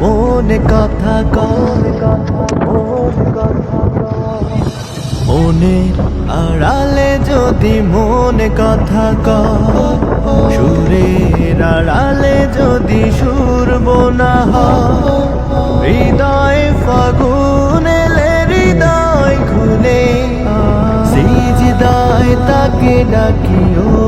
মন কথা মনের আড়ালে যদি মন কথা সুরের আড়ালে যদি সুর বোনা হৃদয় ফাগুন হৃদয় খুলে সিজদায় তাকে ডাকিও।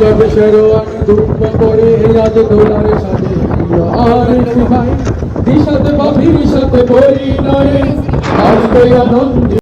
পাঞ্জাব শেরওয়ান দুর্ব করে আজ দোলারে সাথে আর ভাই দিশাতে বাভির সাথে বই নয় আনন্দে আনন্দে